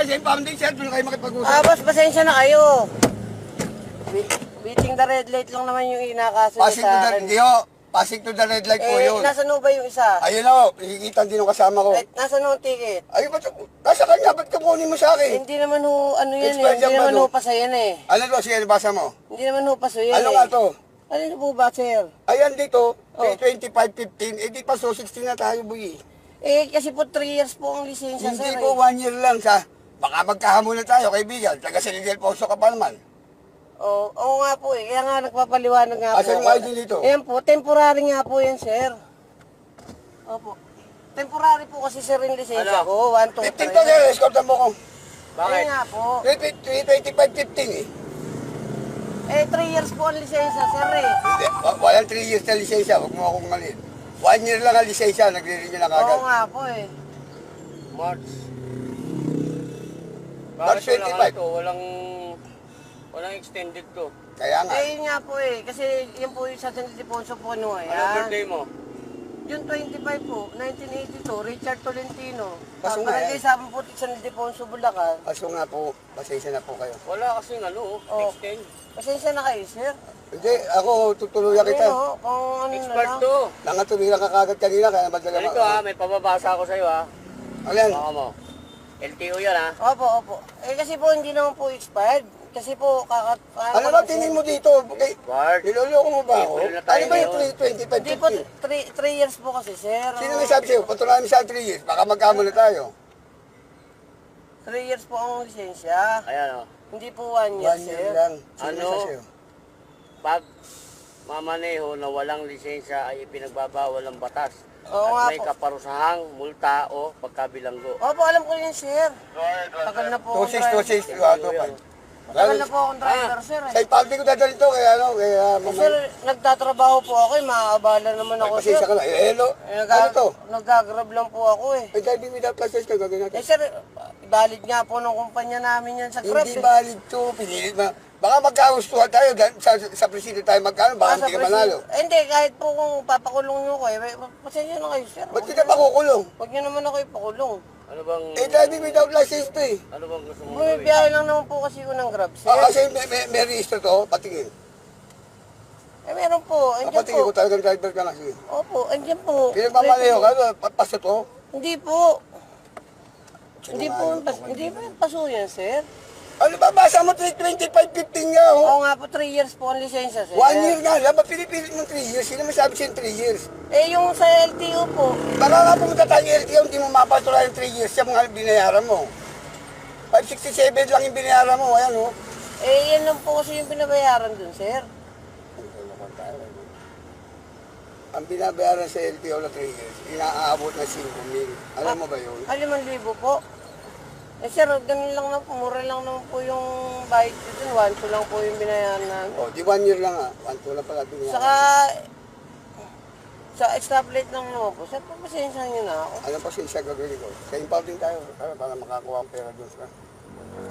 kayo sa impounding, sir. Doon kayo makipag-usap. Ah, boss, pasensya na kayo. Be- Beating the red light lang naman yung inakaso niya Passing to sa the, akin. hindi ho. Passing to the red light po Eh, yun. nasa no ba yung isa? Ayun ho, nakikita din ng kasama ko. Eh, nasa no ang ticket? Ay, ba't, nasa kanya, ba't kukunin mo sa Eh, akin? hindi naman ho, ano yan eh, Expired hindi yan ba, naman no? ho paso yan eh. Ano to, sige, basa mo. Hindi naman ho paso yan Ano eh. nga to? Ano po ba, sir? Ayan dito, Oh. 2515, eh di pa so 16 na tayo, boy. Eh, kasi po 3 years po ang lisensya, Hindi sir. po eh. one year lang sa, baka magkahamon na tayo, kaibigan. Taga San Miguel Poso ka pa naman. Oo, oo nga po eh. Kaya nga nagpapaliwanag nga Asan po. yung ID dito? Ayan po, temporary nga po yan, sir. Opo. Temporary po kasi sir yung lisensya ko. 1, 2, 15 to, sir, escortan mo ko. Bakit? nga po. 2515 eh. Eh, 3 years po ang lisensya, sir eh. Hindi, wa- walang 3 years na lisensya, huwag mo akong malin. One year lang ang lisensya, nagre-renew na Oo kagad. nga po eh. March. March Bakit walang 25? ano to? Walang, walang extended to. Kaya nga. Eh, yun nga po eh. Kasi yun po yung sa San Ildefonso po ano eh. Ano birthday mo? June 25 po, 1982, Richard Tolentino. Kaso nga Barangay eh. Sabang Putik, San Ildefonso, Bulacan. Kaso nga po, pasensya na po kayo. Wala kasing ano, Oh. extend. Pasensya na kayo, sir. Hindi, ako tutuluyan kita. Pero, kung ano na Expert lang. to. Nangatuluyan ka kagad kanina, kaya madala Ganito ha, may pababasa ako sa'yo ha. Ano yan? Baka mo. LTO yan ha. Opo, opo. Eh kasi po hindi naman po expired. Kasi po kakat... Ano ba tingin mo dito? Okay. Bart. Niloloko mo ba ako? April na tayo Ano ba yung ngayon. 3, Hindi po, 25, 50? 3 years po kasi, sir. Sino may sabi sa'yo? Patunayan mo sa 3 years, baka magkamo na tayo. 3 years po ang lisensya. Ayan o. Hindi po 1 year, One sir. year lang. Sino Ano? may sabi sa'yo? Pag mamaneho na walang lisensya ay ipinagbabawal ng batas. Oo nga At may po. kaparusahang multa o pagkabilanggo. Opo, alam ko yun, sir. Tagal na po akong 26, 26, driver. 2, 2, 5. Tagal na po akong driver, sir. Sa Eh. ipaldi ko dadalhin to, kaya ano, kaya Eh, mamaya. sir, nagtatrabaho po ako eh. Maaabala naman ako, sir. pasensya ka na. Eh, hello. Eh, Ano nag- to? Nagagrab lang po ako eh. Ay, driving without license ka, gagawin natin. Eh, sir, valid nga po ng kumpanya namin yan sa Grab. Hindi eh. valid to, pinilit ma. Baka magkagustuhan tayo, gan- sa, sa presidente tayo magkano, Ah, baka sa hindi ka manalo. Eh, hindi, kahit po kung papakulong nyo ko eh. Pasensya na kayo, sir. Ba't kita makukulong? Huwag nyo naman ako ipakulong. Ano bang, Eh, driving without license to eh. ano bang gusto mo gawin? Bumibiyahe lang naman po kasi ko ng Grab, sir. Ah, kasi may, may, may register to, patingin. Eh, meron po. Ah, Andiyan patingin ko po. talagang driver ka na. Sige. Opo, andiyan po. Pinagmamalayo ka, pa- paso to. Hindi po. Hindi po, Sinungaling pas, to, hindi po yung paso yan, sir. Ano ba, basa mo 325.15 nga, oh. Oo nga po, 3 years po ang lisensya, sir. One year nga lang, pinipilit mo 3 years? Sino may sabi sa'yo 3 years? Eh, yung sa LTO po, Baka nga pumunta tayo ng LTO, hindi mo mapatuloy yung 3 years siya mga binayaran mo. 567 lang yung binayaran mo, ayan oh. eh, yan lang po kasi yung binabayaran dun, sir. Ang binabayaran sa LTO na 3 years, inaabot na 5 mil. Alam mo ba yun? Aliman libo po. Eh, sir, ganun lang na po, mura lang naman po yung bayad ko dun. 1, 2 lang po yung binayaran namin. O, di 1 year lang ah. 1 2 lang pala binayaran. Saka, sa stoplight lang naman po. Sir, pagpasensya nyo na ako. Ano pa siya gagawin ko? Sa impounding tayo, para, para makakuha ang pera doon sa...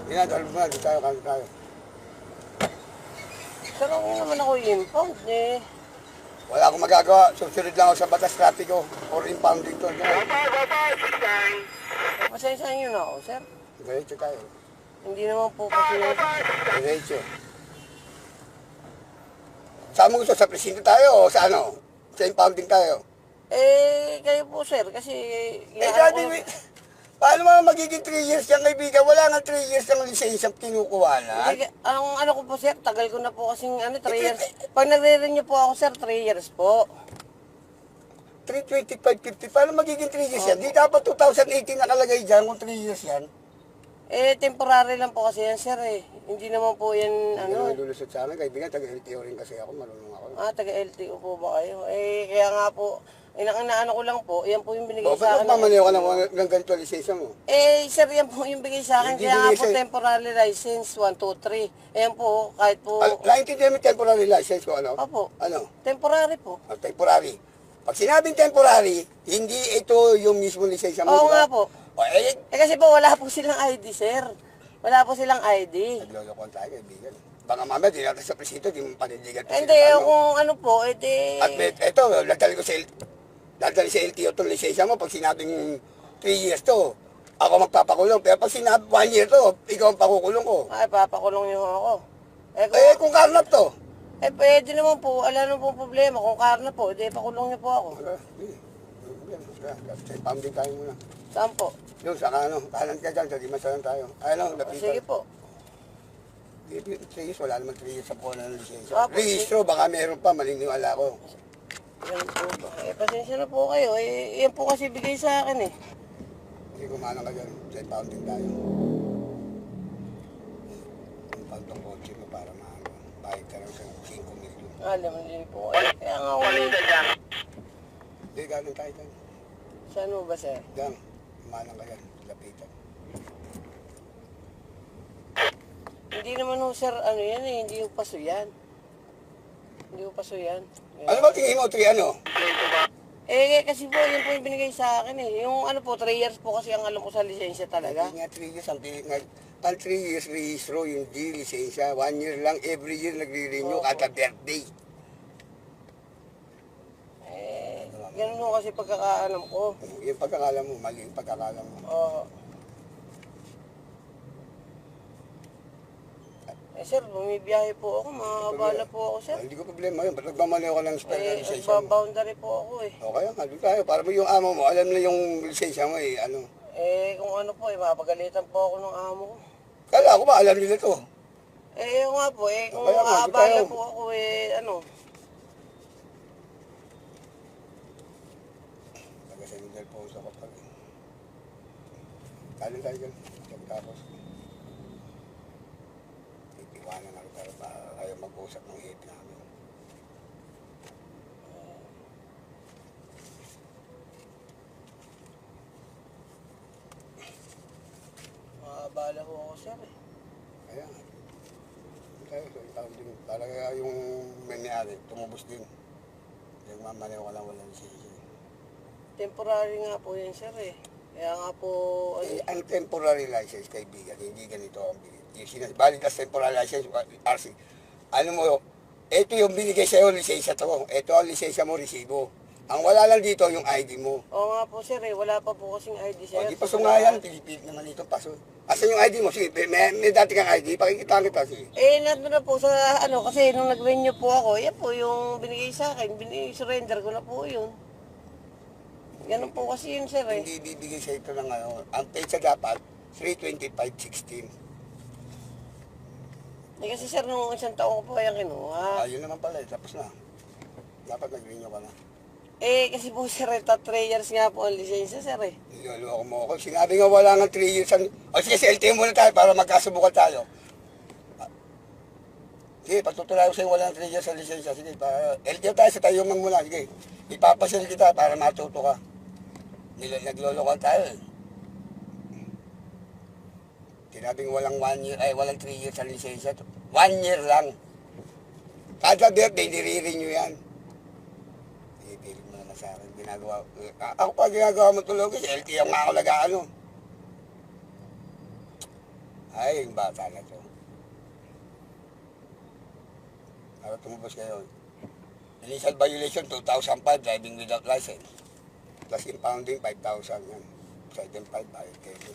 Inadalo mo na, di tayo, kami tayo. Sir, ako naman ako impound eh. Wala akong magagawa, susunod lang ako sa batas trapiko or impounding to. Pagpasensya nyo na ako, sir. Diretso tayo. Hindi naman po kasi Diretso. Saan mo gusto? Sa presinto tayo o sa ano? Sa impounding tayo? Eh, kayo po, sir, kasi... Eh, dati, ko-. Paano mga magiging 3 years yung kaibigan? Wala nga 3 years ng lisensya kinukuha na. Hindi, ang ano ko po, sir, tagal ko na po kasing ano, 3 years. Pag nagre-renew po ako, sir, 3 years po. 325.50. Paano magiging 3 years yan? Di dapat 2018 nakalagay dyan kung 3 years yan. Eh, temporary lang po kasi yan, sir, eh. Hindi naman po yan, Ano? ano, Lulusot sa amin, kaibigan, taga-LTO rin kasi ako, marunong ako. ah, taga-LTO po ba kayo? Eh, kaya nga po, inang inaano ko lang po, yan po yung binigay O, sa akin. magmamaliw ka ng, ng ganito lisensya mo? Eh, sir, yan po yung bigay sa akin. Hindi Kaya nga binigay po, sa'yo. temporary license, 1, 2, 3. Ayan po, kahit po, Al- Naintindihan mo yung temporary license ko, ano? Opo. Ano? temporary po. Ah, temporary. Pag sinabing temporary, hindi ito yung mismo lisensya mo, di Oo ba? nga po. Eh, Eh, kasi po, wala po silang ID, sir. Wala po silang ID. naglolokohan tayo, kaibigan. Baka mamaya, di natin sa presinto, di mo panindigan. to Hindi, sila, ano? kung ano po, edi... At may- eto, dadali ko sa L- dadali sa LTO itong lisensya mo pag sinabing 3 years to. ako magpapakulong. Pero pag sinabi one year to, ikaw ang pakukulong ko. Ay, papakulong niyo ako. Eh, kung, Eh, kung karnap to. eh, pwede naman po. Wala naman po problema. Kung karna po, di pakulong niyo po ako. Ah, sige. Sa pounding tayo muna. Saan po? Yung sa ano, kanan ka dyan, sa dimasalan tayo. Ano, O, lapitan. sige po. Three years, wala naman three years sa po ng lisensya. Apo, Registro, baka meron pa, maliniwala ko. Yan po ba? Eh, pasensya na po kayo. Eh, yan po kasi bigay sa akin eh. Hindi kumanan ka dyan, sa pounding tayo. Ang pantong kotse mo para maano, bayad ka lang sa 5 million. Alam mo din po. Eh, kaya nga ako eh. Hindi, galing tayo dyan. Saan mo ba, sir? Dyan, kumanan ka dyan, lapitan. Hindi naman ho, sir, ano yan eh. Hindi ho paso yan. Hindi ho paso yan. Yan. Ano ba tingin mo, 3 ano? Eh, kasi po, yun po yung binigay sa akin eh. Yung ano po, 3 years po kasi ang alam ko sa lisensya talaga. Hindi nga 3 years, ang pilit nga. Ang 3 years registro, yung D, lisensya. 1 year lang, every year nagre-renew kada birthday. Eh, ganun ho kasi pagkakaalam ko. Yung pagkakala mo, mali yung pagkakala mo. Oo. Eh, sir, bumibiyahe po ako. Makakabala po ako, sir. Hindi ko problema yun. Ba't nagmamali ako ng spell na Eh, lisensya mo? nagbaboundary po ako eh. O kaya nga, doon tayo. Para mo yung amo mo, alam na yung lisensya mo eh. Ano? Eh, kung ano po eh, mapagalitan po ako ng amo ko. Kala ko ba, alam nila to. Eh, yun nga po eh, kung Kaya nga, di aabala tayo. po ako eh, ano. Sa Miguel po sa kapag. Kanin tayo dyan. Pagkatapos. Itiwanan ako para para kayo mag-usap ng hate namin. Makakabala po ako, sir eh. Kaya nga. Tayo, so, tawag din. Kaya yung may-ari, tumubos din. Yung mamali ko lang walang lisensya. Temporary nga po yan, sir eh. Kaya nga po, Eh, ang temporary license, kaibigan, hindi ganito ang binigay. Valid as temporary license, RC. Ano mo, ito yung binigay sa'yo, lisensya to. Ito ang lisensya mo, resibo. Ang wala lang dito, yung ID mo. oo nga po, sir eh. Wala pa po kasing ID, sir. O, di paso nga yan, Pilipid naman ito, paso. Asan yung ID mo? Sige, may, may dati kang ID, pakikita kita, sige. Eh, nandun na po sa, ano, kasi nung nag-renew po ako, yan po yung binigay sa akin. Bin- surrender ko na po yun. Ganun po kasi yun, sir eh. Hindi bibigay sa ito ng ano. Ang pesa dapat, 325.16. Eh, kasi sir, nung isang taon ko po kaya kinuha. Ayun naman pala, eh, tapos na. Dapat nag-renew ka na. Eh, kasi po sir, eh, 3 years nga po ang lisensya, sir eh. Niloloko mo ako. Sinabi nga wala nga 3 years. Ang... O sige, sa LTO muna tayo para magkasubukan tayo. Ah. Sige, pagtutulayo sa'yo wala nga 3 years sa lisensya. Sige, para... LTO tayo sa tayo man muna. Sige, ipapasil kita para matuto ka. Nil- naglolokohan tayo eh. Sinabing walang 1 year, ay walang 3 years sa lisensya. 1 year lang. Kada birthday, nire-renew yan. Ipilit mo naman sa akin. Ginagawa, eh, ako pa ginagawa mo tulog kasi LTO nga ako nag-ano. Ay, yung bata na to. Para tumubos kayo. Initial violation, 2005, driving without license. Plus impounding, 5,000 yan. Sa item 5, bayad kayo.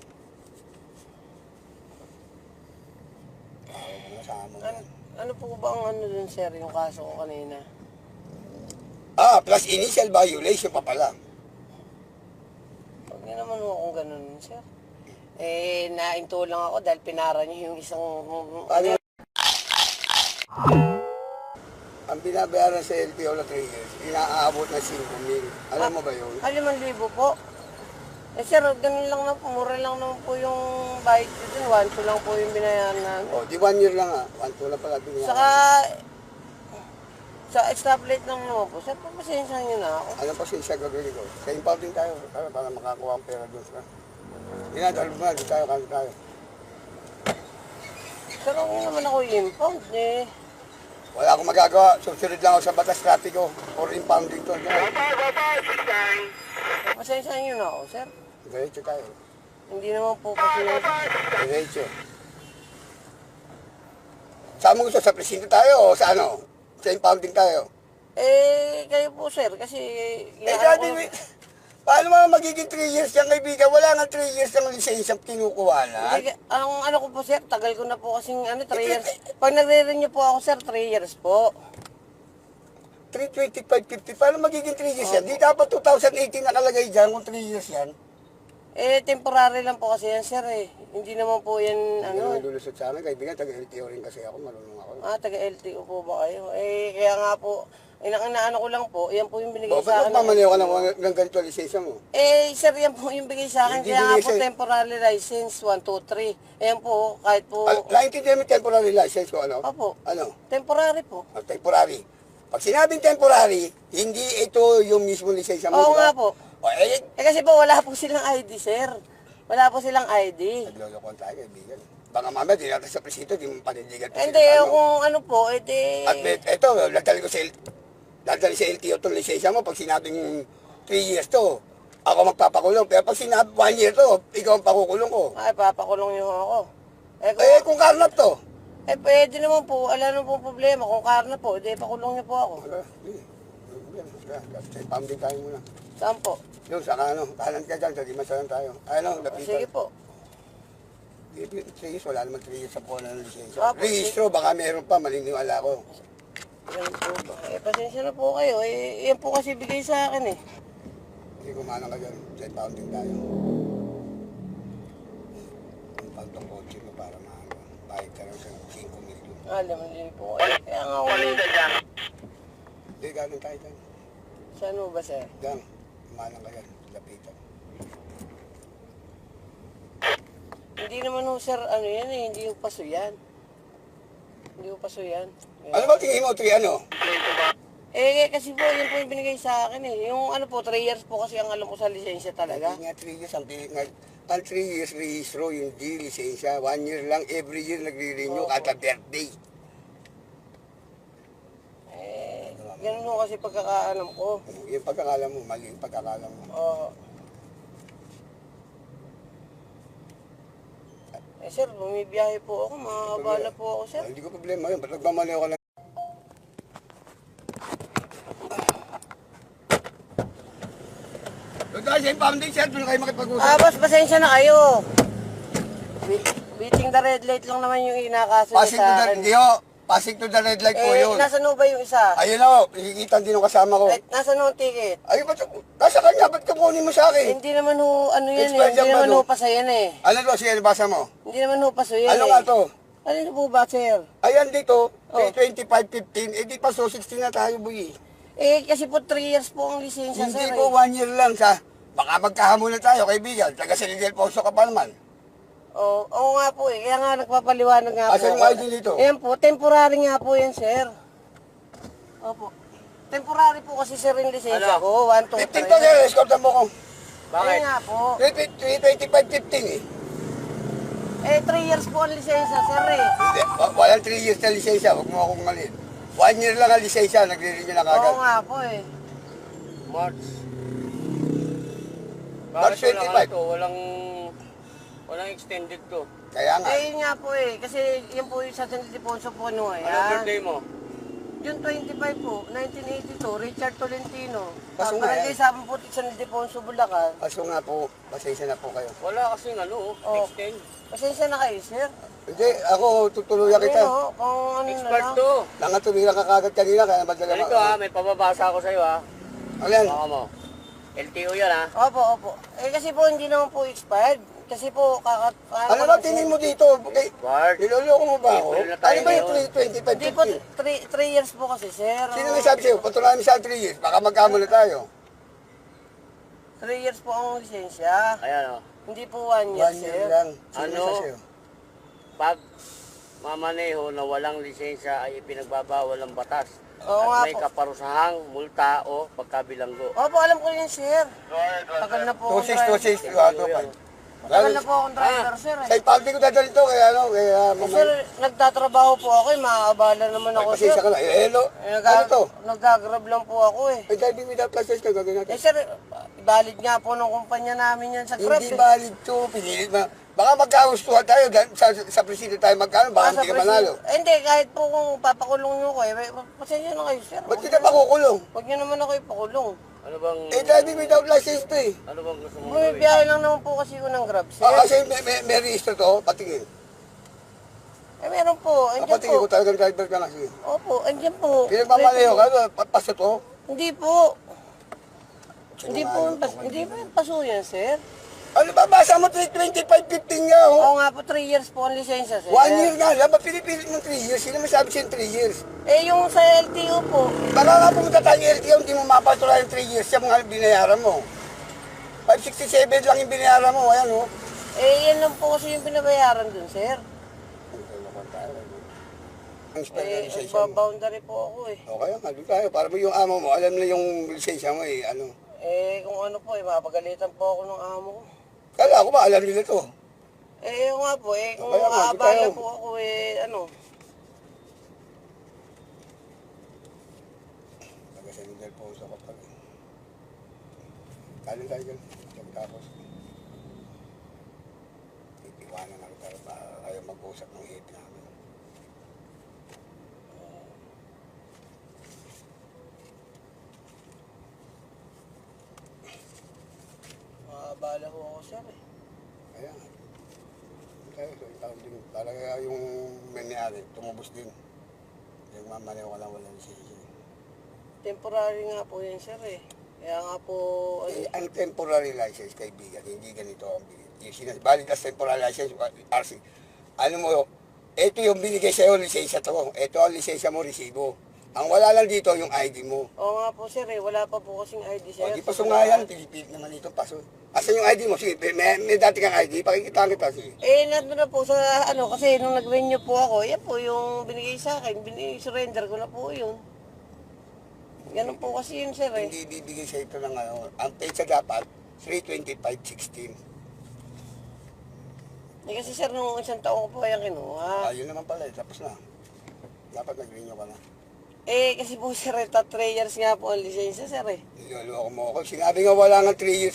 Mo na sa Ano, yan. ano po ba ang ano dun, sir, yung kaso ko kanina? Ah, plus initial violation pa pala. Huwag niyo naman ho akong ganun, sir. Eh, nainto lang ako dahil pinara niyo yung isang... Ano? Ang binabayaran sa LTO na 3 years, inaabot na 5 mil. Alam mo ba yun? Haliman libo po. Eh, sir, ganun lang na po. Mura lang naman po yung bayad ko dun. One, two lang po yung binayaran namin. O, di 1 year lang ah. 1 2 lang pala binayaran. Saka, sa stoplight lang naman po. Sir, papasensya niyo na ako. Ano pa siya gagawin ko? Sa impounding tayo para, para makakuha ang pera doon sa... Hindi na, dalawag na, di tayo, kano tayo. Sir, ako naman ako impound eh. Wala akong magagawa. Susunod lang ako sa batas trapiko or impounding to. Papasensya niyo na ako, sir. Diretso tayo. Hindi naman po kasi... Diretso. Saan mo gusto? Sa presinto tayo o sa ano? Sa impounding tayo? Eh, kayo po, sir, kasi... Eh, dati, Paano mga magiging 3 years yan, kaibigan? Wala nga 3 years ng lisensya kinukuha na. Hindi, ang ano ko po sir, tagal ko na po kasing ano, 3 years. Pag nagre-renew po ako sir, 3 years po. 325.50, paano magiging 3 years yan? Di dapat 2018 nakalagay dyan kung 3 years yan. Eh, temporary lang po kasi yan sir eh. Hindi naman po yan Ano? ano. Lulusot sa amin, kaibigan, taga-LTO rin kasi ako, marunong ako. Ah, taga-LTO po ba kayo? Eh, kaya nga po, inang inaano ko lang po, yan po yung binigay O, sa ba't akin. magmamaliw ka ng, ng ganito lisensya mo? Eh, sir, yan po yung bigay sa akin. Hindi Kaya nga po, sa'yo. temporary license, 1, 2, 3. Ayan po, kahit po, Ah, Naintindihan mo yung temporary license ko, ano? Opo. Ano? temporary po. Ah, temporary. Pag sinabing temporary, hindi ito yung mismo lisensya mo. Oo di ba? nga po. O, eh, Eh, kasi po, wala po silang ID, sir. Wala po silang ID. naglolokohan tayo, kaibigan. Baka mamaya, di natin sa presito, di mo panindigan. Hindi, sila, ano? kung ano po, edi... At met- eto, ko sa dadali sa LTO itong lisensya mo pag sinabing 3 years to, ako magpapakulong. Pero pag sinabi 1 year to, ikaw ang pakukulong ko. Ay, papakulong niyo ako. Eh, kung, Eh, kung karnap to. eh, pwede naman po. Wala naman po problema. Kung karna po, edi pakulong niyo po ako. Wala, hindi. Sa pounding tayo muna. Saan po? Yung sa ano, kanan ka dyan, sa dimasalan tayo. Ano, O, lapitan. sige po. Hindi, 3 years, wala naman 3 years sa po ng lisensya. Apo, Rehistro, baka meron pa, maliniwala ko. Yan po ba? Eh, pasensya na po kayo. Eh, yan po kasi bigay sa akin eh. Hindi kumanan ka dyan, sa pounding tayo. Ang pantong kotse mo para maano, bayad ka lang sa 5 million. Alam mo din po kayo. Kaya nga ako eh. Hindi, galing tayo dyan. Saan mo ba, sir? Dyan, kumanan ka dyan, lapitan. Hindi naman ho, sir, ano yan eh. Hindi ho paso yan. Hindi ho paso yan. Ano ba tingin mo, 3 ano? Eh, kasi po, yun po yung binigay sa akin eh. Yung ano po, 3 years po kasi ang alam ko sa lisensya talaga. Hindi nga 3 years, ang pili nga. Ang 3 years rehistro, yung D, lisensya. 1 year lang, every year nagre-renew kada birthday. Eh, ganun ho kasi pagkakaalam ko. Yung pagkakala mo, mali yung pagkakala mo. Oo. Eh, sir, bumibiyahe po ako. Makakabala po ako, sir. Ah, Hindi ko problema yun, ba't nagmamali ako lang? Doon tayo sa impounding, sir, doon kayo makipag-usap. Ah, boss, pasensya na kayo. Be- Beating the red light lang naman yung inakaso Passing to sa the, akin. hindi ho, passing to the red light po Eh, yun. nasa no ba yung isa? Ayun o, nakikita din ng kasama ko. Eh, nasa no ang ticket? Ay, ba't, nasa kanya, ba't kukunin mo sa akin? Hindi naman ho, ano yan eh. Expired Hindi yan ba, naman ho paso yan eh. Ano to, siya, basa mo? Hindi naman ho paso yan Ano eh. nga to? Ano po ba, sir? Ayan dito, Oh. 25-15, eh di pa so 16 na tayo, buyi. Eh, kasi po 3 years po ang lisensya, Hindi sir. po, eh. one year lang sa, baka magkahamunan tayo, kaibigan. Taga San Poso ka pa naman. Oo, oo nga po eh. Kaya nga nagpapaliwanag nga Asan po. yung ako. ID dito? Ayan po, temporary nga po yan, sir. Opo. Temporary po kasi sir yung lisensya Ano? ko. 1, 2, 15 pa sir, 3. escortan mo ko. Bakit? Ayun nga po. 25-15 eh. Eh, 3 years po ang lisensya, sir eh. Hindi, wa- walang 3 years na lisensya, huwag mo akong malin. One year lang ang lisensya, nagre-renew na Oo kagad. nga po eh. March. March Bakit walang 25? ano to? Walang, walang extended to. Kaya nga, Eh, yun nga po eh. Kasi yun po yung sa San Ildefonso po no eh. Anong birthday mo? June 25 po, 1982, Richard Tolentino. Kaso nga Barangay yan. Sabang Putik, San Ildefonso, Bulacan. kaso nga po, pasensya na po kayo. Wala kasing ano, Oh. extend. Pasensya na kayo, sir. Hindi, ako tutuluyan kita. Ayun, oh, kung ano na Expert lang. to. Nangatuluyan ka kagad kanina, kaya madala Ganito ha, may pababasa ako sa'yo ha. Ano yan? Baka mo. LTO yan ha. Opo, opo. Eh kasi po hindi naman po expired. Kasi po kakat... Ano ba tingin mo dito? Okay, Bart. niloloko mo ba ako? April na tayo Ano ba yung ngayon. 3, Hindi po, 25, 50? 3 years po kasi, sir. Sino may sabi sa'yo? Patunayan mo sa 3 years, baka magkamula tayo. 3 years po ang lisensya. Ayan o. Hindi po 1 year, One sir. year lang. Sino Ano? sabi sa'yo? Pag mamaneho na walang lisensya ay ipinagbabawal ng batas. Oo nga At may po. kaparusahang multa o pagkabilanggo. Opo, alam ko yun, sir. Tagal na po akong 26, driver. 26, 2, 2, 5. Tagal na po akong driver, sir. Sa Eh. ipaldi ko dadalhin to, kaya ano, kaya Eh, mamaya. sir, nagtatrabaho po ako eh. Maaabala naman Ay, ako, sir. pasensya ka na. Eh, hello. Eh, Ano nag- to? Nagagrab lang po ako eh. Eh, driving without license ka, gagawin Eh, natin. sir, valid nga po ng kumpanya namin yan sa Grab. Hindi eh. valid to, pinilit mo. Baka magkagustuhan tayo, dahil sa, sa presidente tayo magkano, baka Ah, hindi ka manalo. Eh, hindi, kahit po kung papakulong nyo ko eh. Pasensya na kayo, sir. Ba't kita makukulong? Huwag nyo naman ako ipakulong. Ano bang... Eh, driving without license to eh. Ano bang gusto mong gawin? Bumibiyahe lang naman po kasi ko ng Grab, sir. Ah, kasi may, may, may register to, patingin. Eh, meron po. Ah, Andiyan patingin po. ko talagang driver ka kasi. Opo, andiyan po. Pinagmamalayo ka, papaso to. Hindi po. Hindi po, hindi po yung paso yan, sir. Ano ba, basa mo 325.15 nga, oh. Oo nga po, 3 years po ang lisensya, sir. One year nga lang, ba't pinipilit mo 3 years? Sino may sabi sa'yo 3 years? Eh, yung sa LTO po, Baka nga pumunta tayo ng LTO, hindi mo mapatuloy yung 3 years, siya mga binayaran mo. 567 lang yung binayaran mo, ayan, oh. eh, yan lang po kasi yung binabayaran dun, sir. Ang ng Eh, lisensya mo. nagbaboundary po ako eh. O kaya nga, doon tayo. Para mo yung amo mo, alam na yung lisensya mo eh, ano. Eh, kung ano po, eh, mapagalitan po ako ng amo ko. Kala ko ba, alam nila to. Eh, yung nga po, eh, kung Kaya nga, di aabala tayo. po ako, eh, ano, Miguel po sa kapag. Kanin tayo dyan. Tapos, itiwanan ako tayo para kayo mag-usap ng hip namin. maabala po ako, sir, eh. Kaya nga. Kaya so, ikaw din. Talaga yung may-ari, tumubos din. Yung mamalayo ka lang walang lisensya. Temporary nga po yan, sir, eh. Kaya nga po, ano, Eh, ang temporary license, kaibigan, hindi ganito ang binigay. Yung sinas- valid as temporary license, RC. Ano mo, ito yung binigay sa'yo, lisensya to. Ito ang lisensya mo, resibo. Ang wala lang dito, yung ID mo. Oo nga po, sir, eh. Wala pa po kasing ID, sir. O, di paso nga yan, pinipilit naman ito, paso. Asan yung ID mo? Sige, may, may dati kang ID, pakikita kita, sige. Eh, nandun na po sa, ano, kasi nung nag-renew po ako, yan po yung binigay sa akin, bin- surrender ko na po yun. Ganun po kasi yun, sir, eh. Hindi bibigay sa ito ng ano, ang pesa dapat, 325.16. Eh, kasi, sir, nung isang taon ko po yan kinuha. Ayun naman pala, eh, tapos na. Dapat nag-renew ka na. Eh, kasi po, sir, eh, 3 years nga po ang lisensya, sir, eh. Niloloko mo ako. Sinabi nga wala nga 3 years